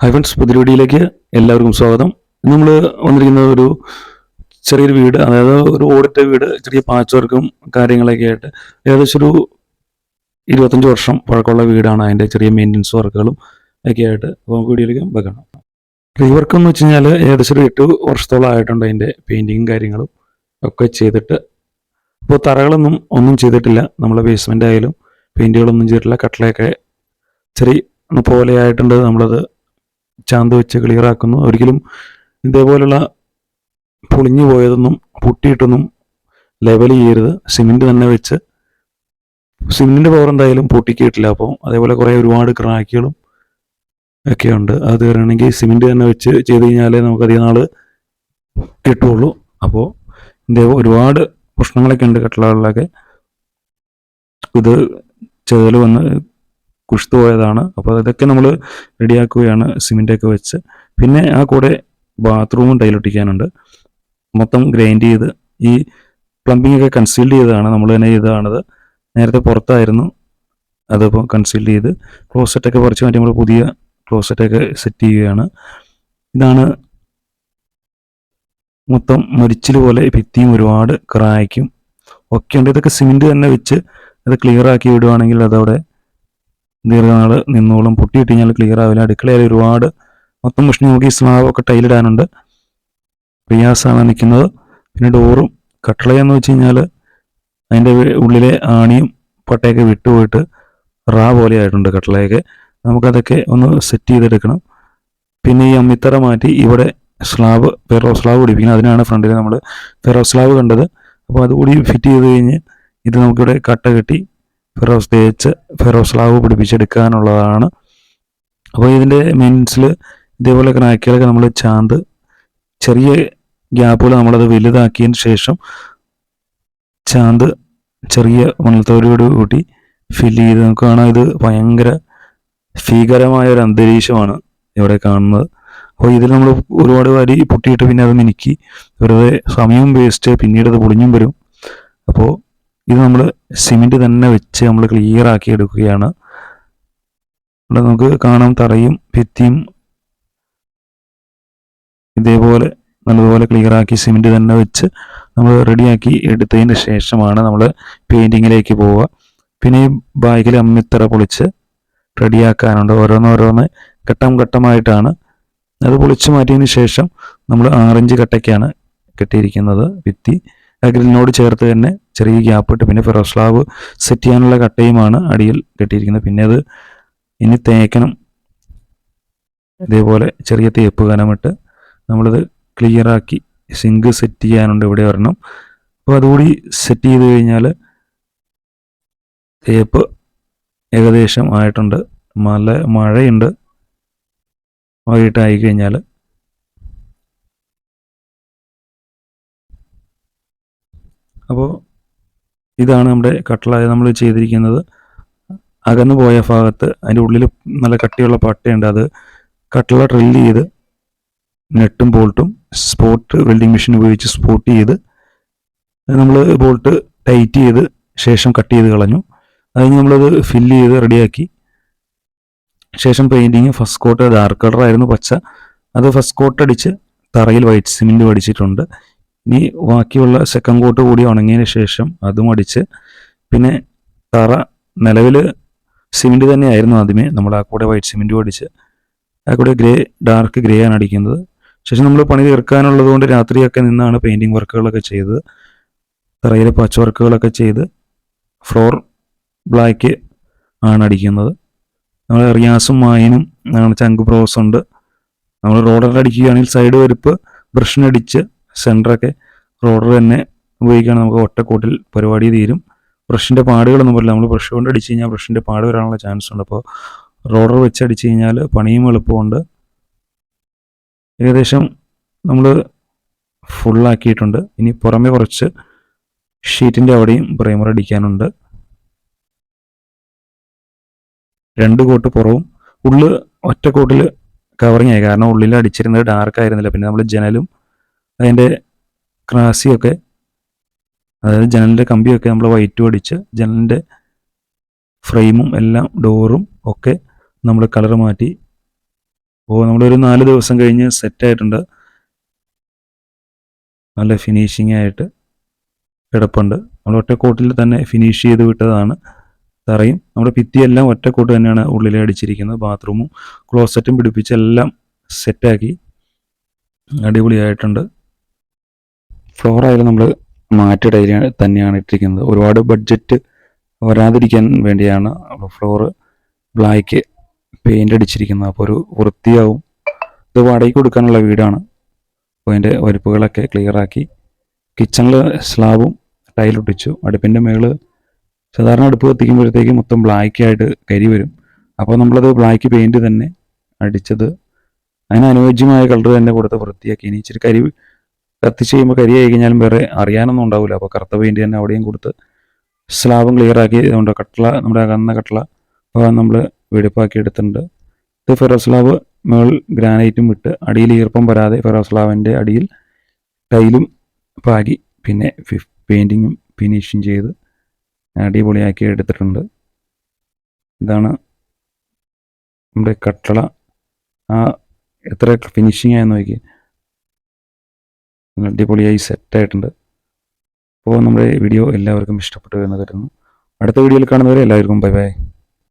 Hi friends പുതിയ വീഡിയോയിലേക്ക് എല്ലാവർക്കും സ്വാഗതം. നമ്മൾ വന്നിരിക്കുന്നത് ഒരു ചെറിയൊരു വീട് അതായത് ഒരു ഓടിട്ട വീട് ചെറിയ പാച്ച് വർക്കും കാര്യങ്ങളൊക്കെ ആയിട്ട് ഏകദേശം ഒരു ഇരുപത്തഞ്ച് വർഷം പഴക്കമുള്ള വീടാണ് അതിന്റെ ചെറിയ മെയിന്റനൻസ് വർക്കുകളും ഒക്കെ ആയിട്ട് അപ്പോൾ വീഡിയോയിലേക്ക് വെക്കണം റീവർക്ക് എന്ന് വെച്ച് കഴിഞ്ഞാൽ ഏകദേശം ഒരു എട്ട് വർഷത്തോളം ആയിട്ടുണ്ട് അതിന്റെ പെയിന്റിങ്ങും കാര്യങ്ങളും ഒക്കെ ചെയ്തിട്ട്. അപ്പോൾ തറകളൊന്നും ഒന്നും ചെയ്തിട്ടില്ല. നമ്മളെ ബേസ്മെന്റ് ആയാലും പെയിന്റുകളൊന്നും ചെയ്തിട്ടില്ല. കട്ടിലൊക്കെ ചെറിയ പോലെ ആയിട്ടുണ്ട് നമ്മളത്. ചാന്ത് വെച്ച് ക്ലിയർ ആക്കുന്നു. ഒരിക്കലും ഇതേപോലുള്ള പൊളിഞ്ഞു പോയതൊന്നും പൊട്ടിയിട്ടൊന്നും ലെവൽ ചെയ്യരുത്. സിമെന്റ് തന്നെ വെച്ച് സിമെന്റിന്റെ പവർ എന്തായാലും പൊട്ടിക്കിയിട്ടില്ല അപ്പോൾ അതേപോലെ കുറേ ഒരുപാട് ക്രാക്കുകളും ഒക്കെ ഉണ്ട് അത് വരണമെങ്കിൽ സിമെന്റ് തന്നെ വെച്ച് ചെയ്ത് കഴിഞ്ഞാലേ നമുക്ക് അധികം നാൾ കിട്ടുള്ളൂ. അപ്പോൾ ഇതേ ഒരുപാട് പ്രശ്നങ്ങളൊക്കെ ഉണ്ട് കട്ടളകളിലൊക്കെ ഇത് ചെതൽ വന്ന് കുഷ്തു പോയതാണ് അപ്പോൾ അതൊക്കെ നമ്മൾ റെഡിയാക്കുകയാണ് സിമെന്റൊക്കെ വെച്ച്. പിന്നെ ആ കൂടെ ബാത്റൂമും ടൈലൊട്ടിക്കാനുണ്ട് മൊത്തം ഗ്രൈൻഡ് ചെയ്ത് ഈ പ്ലംബിംഗ് ഒക്കെ കൺസീൽഡ് ചെയ്തതാണ്. നമ്മൾ തന്നെ ചെയ്തതാണത്. നേരത്തെ പുറത്തായിരുന്നു അതിപ്പോൾ കൺസീൽഡ് ചെയ്ത്. ക്ലോസറ്റൊക്കെ പറിച്ച് മാറ്റി നമ്മൾ പുതിയ ക്ലോസറ്റൊക്കെ സെറ്റ് ചെയ്യുകയാണ്. ഇതാണ് മൊത്തം മരിച്ചിൽ പോലെ ഭിത്തിയും ഒരുപാട് ക്രായ്ക്കും ഒക്കെ ഉണ്ട്. ഇതൊക്കെ സിമെന്റ് തന്നെ വെച്ച് അത് ക്ലിയർ ആക്കി വിടുവാണെങ്കിൽ അതവിടെ ദീർഘനാൾ നിന്നോളും പൊട്ടിയിട്ട് കഴിഞ്ഞാൽ ക്ലിയർ ആവില്ല. അടുക്കളയിൽ ഒരുപാട് മൊത്തം മുഷ്ണി നോക്കി സ്ലാബൊക്കെ ടൈലിടാനുണ്ട് റിയാസാണ് നിൽക്കുന്നത്. പിന്നെ ഡോറും കട്ടളയെന്ന് വെച്ച് കഴിഞ്ഞാൽ അതിന്റെ ഉള്ളിലെ ആണിയും പട്ടയൊക്കെ വിട്ടുപോയിട്ട് റാ പോലെ ആയിട്ടുണ്ട് കട്ടളയൊക്കെ. നമുക്കതൊക്കെ ഒന്ന് സെറ്റ് ചെയ്തെടുക്കണം. പിന്നെ ഈ അമ്മിത്തറ മാറ്റി ഇവിടെ സ്ലാബ് ഫെറോ സ്ലാബ് പിടിപ്പിക്കണം. അതിനാണ് ഫ്രണ്ടിൽ നമ്മൾ ഫെറോ സ്ലാബ് കണ്ടത്. അപ്പോൾ അതുകൂടി ഫിറ്റ് ചെയ്ത് കഴിഞ്ഞ് ഇത് നമുക്കിവിടെ കട്ട കെട്ടി ഫെറോസ് തേച്ച് ഫെറോസ് ലാവ് പിടിപ്പിച്ചെടുക്കാനുള്ളതാണ്. അപ്പോൾ ഇതിന്റെ മീൻസിൽ ഇതേപോലെ ക്രാക്കിലൊക്കെ നമ്മൾ ചാന്ത് ചെറിയ ഗ്യാപ്പുകൾ നമ്മളത് വലുതാക്കിയതിന് ശേഷം ചാന്ത് ചെറിയ മണൽത്തോരോട് കൂട്ടി ഫില്ല് ചെയ്ത് നമുക്ക് കാണാം ഇത് ഭയങ്കര ഭീകരമായ ഒരു അന്തരീക്ഷമാണ് ഇവിടെ കാണുന്നത്. അപ്പോൾ ഇതിൽ നമ്മൾ ഒരുപാട് വരി പൊട്ടിയിട്ട് പിന്നെ അത് മിനുക്കി. വെറുതെ സമയവും വേസ്റ്റ് പിന്നീട് അത് പൊളിഞ്ഞും വരും. അപ്പോൾ ഇത് നമ്മൾ സിമെന്റ് തന്നെ വെച്ച് നമ്മൾ ക്ലിയർ ആക്കി എടുക്കുകയാണ്. ഇവിടെ നമുക്ക് കാണാം തറയും ഭിത്തിയും ഇതേപോലെ നല്ലതുപോലെ ക്ലിയർ ആക്കി സിമെന്റ് തന്നെ വെച്ച് നമ്മൾ റെഡിയാക്കി എടുത്തതിന് ശേഷമാണ് നമ്മൾ പെയിന്റിങ്ങിലേക്ക് പോവുക. പിന്നെ ഈ ബാഗിൽ അമ്മിത്തറ പൊളിച്ച് റെഡിയാക്കാനുണ്ട് ഓരോന്നോരോന്ന് ഘട്ടം ഘട്ടമായിട്ടാണ്. അത് പൊളിച്ച് മാറ്റിയതിന് ശേഷം നമ്മൾ ആറഞ്ച് കട്ടയ്ക്കാണ് കെട്ടിയിരിക്കുന്നത് ഭിത്തി. ഗ്രില്ലിനോട് ചേർത്ത് തന്നെ ചെറിയ ഗ്യാപ്പ് ഇട്ട് പിന്നെ ഫെറോസ്ലാവ് സെറ്റ് ചെയ്യാനുള്ള കട്ടയുമാണ് അടിയിൽ കെട്ടിയിരിക്കുന്നത്. പിന്നെ അത് ഇനി തേക്കണം. ഇതേപോലെ ചെറിയ തേപ്പ് കനമിട്ട് നമ്മളിത് ക്ലിയറാക്കി സിങ്ക് സെറ്റ് ചെയ്യാനുണ്ട് ഇവിടെ വരണം അപ്പോൾ അതുകൂടി സെറ്റ് ചെയ്ത് കഴിഞ്ഞാൽ തേപ്പ് ഏകദേശം ആയിട്ടുണ്ട്. മല മഴയുണ്ട്. വൈകിട്ടായി കഴിഞ്ഞാൽ അപ്പോൾ ഇതാണ് നമ്മുടെ കട്ടളായ നമ്മൾ ചെയ്തിരിക്കുന്നത്. അകന്നു പോയ ഭാഗത്ത് അതിന്റെ ഉള്ളിൽ നല്ല കട്ടിയുള്ള പട്ടയുണ്ട്. അത് കട്ടള ഡ്രില്ല് ചെയ്ത് നെട്ടും ബോൾട്ടും സ്പോട്ട് വെൽഡിംഗ് മെഷീൻ ഉപയോഗിച്ച് സ്പോട്ട് ചെയ്ത് നമ്മൾ ബോൾട്ട് ടൈറ്റ് ചെയ്ത് ശേഷം കട്ട് ചെയ്ത് കളഞ്ഞു. അതിന് നമ്മളത് ഫില്ല് ചെയ്ത് റെഡിയാക്കി ശേഷം പെയിന്റിങ് ഫസ്റ്റ് കോട്ട് ഡാർക്ക് കളറായിരുന്നു പച്ച. അത് ഫസ്റ്റ് കോട്ട് അടിച്ച് തറയിൽ വൈറ്റ് സിമെന്റ് അടിച്ചിട്ടുണ്ട്. ഇനി ബാക്കിയുള്ള സെക്കൻഡ് കോട്ട് കൂടി ഉണങ്ങിയതിന് ശേഷം അതും അടിച്ച് പിന്നെ തറ നിലവിൽ സിമെന്റ് തന്നെയായിരുന്നു ആദ്യമേ. നമ്മൾ ആ കൂടെ വൈറ്റ് സിമെന്റും അടിച്ച് ആ കൂടെ ഗ്രേ ഡാർക്ക് ഗ്രേ ആണ് അടിക്കുന്നത്. ശേഷം നമ്മൾ പണി തീർക്കാനുള്ളത് കൊണ്ട് രാത്രിയൊക്കെ നിന്നാണ് പെയിന്റിങ് വർക്കുകളൊക്കെ ചെയ്തത്. തറയിലെ പച്ച വർക്കുകളൊക്കെ ചെയ്ത് ഫ്ലോർ ബ്ലാക്ക് ആണ് അടിക്കുന്നത്. നമ്മൾ റിയാസും മായനും ചങ്ക് ബ്രോസ് ഉണ്ട്. നമ്മൾ റോഡറിൽ അടിക്കുകയാണെങ്കിൽ സൈഡ് വരുപ്പ് ബ്രഷിനടിച്ച് സെന്ററൊക്കെ റോഡർ തന്നെ ഉപയോഗിക്കുകയാണെങ്കിൽ നമുക്ക് ഒറ്റക്കൂട്ടിൽ പരിപാടി തീരും. ബ്രഷിന്റെ പാടുകളൊന്നും പറ്റില്ല. നമ്മൾ ബ്രഷ് കൊണ്ട് അടിച്ച് കഴിഞ്ഞാൽ ബ്രഷിന്റെ പാട് വരാനുള്ള ചാൻസ് ഉണ്ട്. അപ്പോൾ റോഡർ വെച്ച് അടിച്ച് കഴിഞ്ഞാൽ പണിയും എളുപ്പമുണ്ട്. ഏകദേശം നമ്മൾ ഫുള്ളാക്കിയിട്ടുണ്ട് ഇനി പുറമെ കുറച്ച് ഷീറ്റിന്റെ അവിടെയും പ്രൈമർ അടിക്കാനുണ്ട്. രണ്ട് കോട്ട് പുറവും. ഉള്ളിൽ ഒറ്റ കോട്ടിൽ കവറിങ് ആയി. കാരണം ഉള്ളിൽ അടിച്ചിരുന്നത് ഡാർക്ക് ആയിരുന്നില്ല. പിന്നെ നമ്മൾ ജനലും അതിന്റെ ക്രാസിയൊക്കെ അതായത് ജനലിന്റെ കമ്പിയൊക്കെ നമ്മൾ വൈറ്റും അടിച്ച് ജനലിന്റെ ഫ്രെയിമും എല്ലാം ഡോറും ഒക്കെ നമ്മൾ കളർ മാറ്റി. അപ്പോൾ നമ്മളൊരു നാല് ദിവസം കഴിഞ്ഞ് സെറ്റായിട്ടുണ്ട്. നല്ല ഫിനിഷിംഗ് ആയിട്ട് കിടപ്പുണ്ട്. നമ്മൾ ഒറ്റക്കോട്ടിൽ തന്നെ ഫിനിഷ് ചെയ്ത് വിട്ടതാണ് തറയും. നമ്മുടെ ഭിത്തിയെല്ലാം ഒറ്റക്കോട്ട് തന്നെയാണ് ഉള്ളിൽ അടിച്ചിരിക്കുന്നത്. ബാത്റൂമും ക്ലോസറ്റും പിടിപ്പിച്ച് എല്ലാം സെറ്റാക്കി. അടിപൊളിയായിട്ടുണ്ട്. ഫ്ലോർ ആയാലും നമ്മൾ മാറ്റി ഡൈലി തന്നെയാണ് ഇട്ടിരിക്കുന്നത്. ഒരുപാട് ബഡ്ജറ്റ് വരാതിരിക്കാൻ വേണ്ടിയാണ് ഫ്ലോർ ബ്ലാക്ക് പെയിന്റ് അടിച്ചിരിക്കുന്നത്. അപ്പോൾ ഒരു വൃത്തിയാവും. ഇത് വാടകയ്ക്ക് കൊടുക്കാനുള്ള വീടാണ്. അപ്പോൾ അതിന്റെ വരിപ്പുകളൊക്കെ ക്ലിയറാക്കി കിച്ചണിൽ സ്ലാബും ടൈലൊട്ടിച്ചു അടുപ്പിന്റെ മേൾ സാധാരണ അടുപ്പ് കത്തിക്കുമ്പോഴത്തേക്ക് മൊത്തം ബ്ലാക്ക് ആയിട്ട് കരി വരും. അപ്പോൾ നമ്മളത് ബ്ലാക്ക് പെയിന്റ് തന്നെ അടിച്ചത്. അതിന് അനുയോജ്യമായ കളർ തന്നെ കൊടുത്ത് വൃത്തിയാക്കി. ഇനി ഇച്ചിരി കരി കത്തിച്ച് കഴിയുമ്പോൾ കരി ആയി കഴിഞ്ഞാലും വേറെ അറിയാനൊന്നും ഉണ്ടാവില്ല അപ്പോൾ കറുത്ത പെയിന്റ് തന്നെ അവിടെയും കൊടുത്ത് സ്ലാബും ക്ലിയർ ആക്കി അതുകൊണ്ട് കട്ടള നമ്മുടെ അകന്ന കട്ടള ഭാഗം നമ്മൾ വെടിപ്പാക്കി എടുത്തിട്ടുണ്ട്. ഇത് ഫെറോ സ്ലാബ് മേൾ ഗ്രാനൈറ്റും വിട്ട് അടിയിൽ ഈർപ്പം വരാതെ ഫെറോ സ്ലാബിന്റെ അടിയിൽ ടൈലും പാകി പിന്നെ പെയിന്റിങ്ങും ഫിനിഷിങ് ചെയ്ത് അടിപൊളിയാക്കി എടുത്തിട്ടുണ്ട്. ഇതാണ് നമ്മുടെ കട്ടള ആ എത്ര ഫിനിഷിംഗ് ആയെന്ന് നോക്കി അടിപൊളിയായി സെറ്റായിട്ടുണ്ട്. അപ്പോൾ നമ്മുടെ വീഡിയോ എല്ലാവർക്കും ഇഷ്ടപ്പെട്ടു എന്ന് കരുതുന്നു. അടുത്ത വീഡിയോയിൽ കാണുന്നവരെ എല്ലാവർക്കും ബൈ ബൈ.